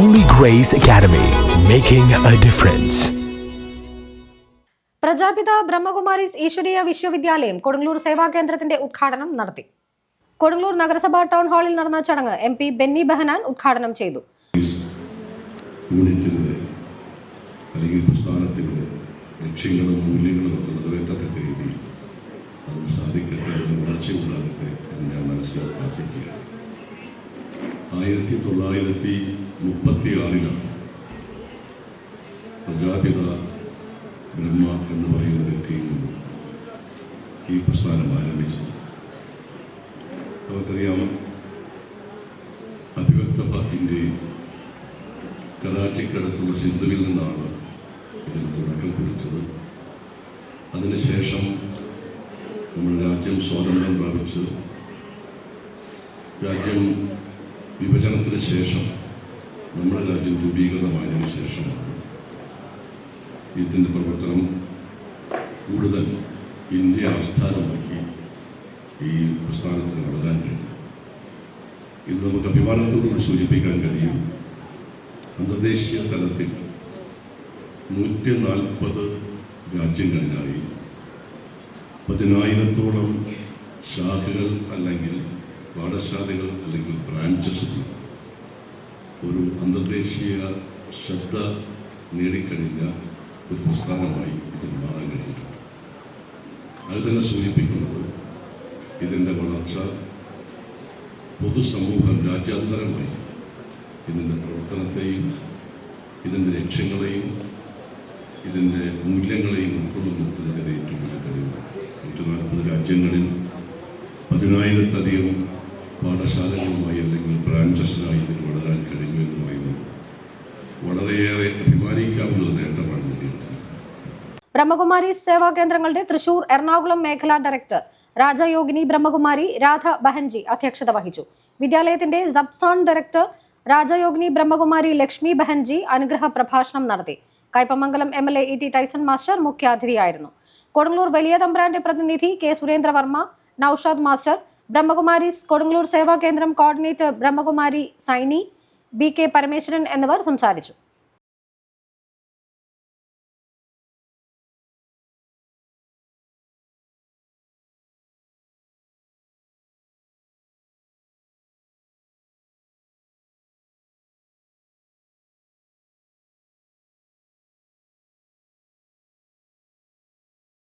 Grace Academy, making a difference. Prajapita Brahma Kumaris ഈശ്വരീയ വിശ്വവിദ്യാലയം കൊടുങ്ങല്ലൂർ സേവാ കേന്ദ്രത്തിന്റെ ഉദ്ഘാടനം നടത്തി. കൊടുങ്ങല്ലൂർ നഗരസഭാ ടൗൺ ഹാളിൽ നടന്ന ചടങ്ങ് എം പി ബെന്നി ബെഹനാൻ ഉദ്ഘാടനം ചെയ്തു. അല്ലെങ്കിൽ പ്രസ്ഥാനത്തിന്റെ ലക്ഷ്യങ്ങളും മൂല്യങ്ങളും ഒക്കെ നിറവേറ്റത്തക്ക രീതിയിൽ അതിന് സാധിക്കട്ടെ അതിന് വളർച്ചയുണ്ടാകട്ടെ എന്ന് ഞാൻ മനസ്സിലാക്കി പ്രാർത്ഥിക്കുകയാണ് ആയിരത്തി തൊള്ളായിരത്തി മുപ്പത്തി ആറിലാണ് പ്രജാപിത ബ്രഹ്മ എന്ന് പറയുന്ന വ്യക്തിയിൽ നിന്നും ഈ പ്രസ്ഥാനം ആരംഭിച്ചത്. നമുക്കറിയാം അഭിവക്ത ഇന്ത്യയിൽ കറാച്ചിക്കടുത്തുള്ള സിന്ധുവിൽ നിന്നാണ് ഇതിന് തുടക്കം കുറിച്ചത്. അതിനുശേഷം നമ്മുടെ രാജ്യം സ്വാതന്ത്ര്യം പ്രാപിച്ച് രാജ്യം വിഭജനത്തിന് ശേഷം നമ്മുടെ രാജ്യം രൂപീകൃതമായതിനു ശേഷമാണ് ഇതിന്റെ പ്രവർത്തനം കൂടുതൽ ഇന്ത്യ ആസ്ഥാനമാക്കി ഈ പ്രസ്ഥാനത്തിന് വളരാൻ കഴിയും ഇത് നമുക്ക് അഭിമാനത്തോടുകൂടി സൂചിപ്പിക്കാൻ കഴിയും അന്തർദേശീയ തലത്തിൽ നൂറ്റി നാൽപ്പത് രാജ്യങ്ങളിലായി പതിനായിരത്തോളം ശാഖകൾ അല്ലെങ്കിൽ പാഠശാലകൾ അല്ലെങ്കിൽ ബ്രാഞ്ചസ് ഒരു അന്തർദേശീയ ശ്രദ്ധ നേടിക്കഴിഞ്ഞ ഒരു പ്രസ്ഥാനമായി ഇത് മാറാൻ കഴിഞ്ഞിട്ടുണ്ട്. അത് തന്നെ സൂചിപ്പിക്കുന്നത് ഇതിന്റെ വളർച്ച പൊതുസമൂഹം രാജ്യാന്തരമായി ഇതിന്റെ പ്രവർത്തനത്തെയും ഇതിന്റെ ലക്ഷ്യങ്ങളെയും ഇതിന്റെ മൂല്യങ്ങളെയും ഉൾക്കൊള്ളുന്നു. എന്നതിന്റെ ഏറ്റവും വലിയ തെളിവ് നൂറ്റി നാൽപ്പത് രാജ്യങ്ങളിൽ പതിനായിരത്തിലധികം പാഠശാലകളുമായി അല്ലെങ്കിൽ ബ്രാഞ്ചസിനായി ഇതിന് വളരാൻ കഴിഞ്ഞു എന്ന് പറയുന്നത് വളരെയേറെ അഭിമാനിക്കാവുന്ന ഒരു നേട്ടമാണ് ബ്രഹ്മകുമാരി സേവാ കേന്ദ്രങ്ങളുടെ തൃശൂർ എറണാകുളം മേഖലാ ഡയറക്ടർ രാജയോഗിനി ബ്രഹ്മകുമാരി രാധ ബഹൻജി അധ്യക്ഷത വഹിച്ചു. വിദ്യാലയത്തിന്റെ സബ്സോൺ ഡയറക്ടർ രാജയോഗിനി ബ്രഹ്മകുമാരി ലക്ഷ്മി ബഹൻജി അനുഗ്രഹ പ്രഭാഷണം നടത്തി. Kaipamangalam M L A T Tyson master മുഖ്യാതിഥിയായിരുന്നു. Kodungallur വലിയ തമ്പ്രാന്റെ പ്രതിനിധി കെ സുരേന്ദ്രവർമ്മ നൌഷാദ് മാസ്റ്റർ ബ്രഹ്മകുമാരീസ് കൊടുങ്ങല്ലൂർ സേവാ കേന്ദ്രം coordinator Brahmakumari Saini B K Parameswaran എന്നിവർ സംസാരിച്ചു.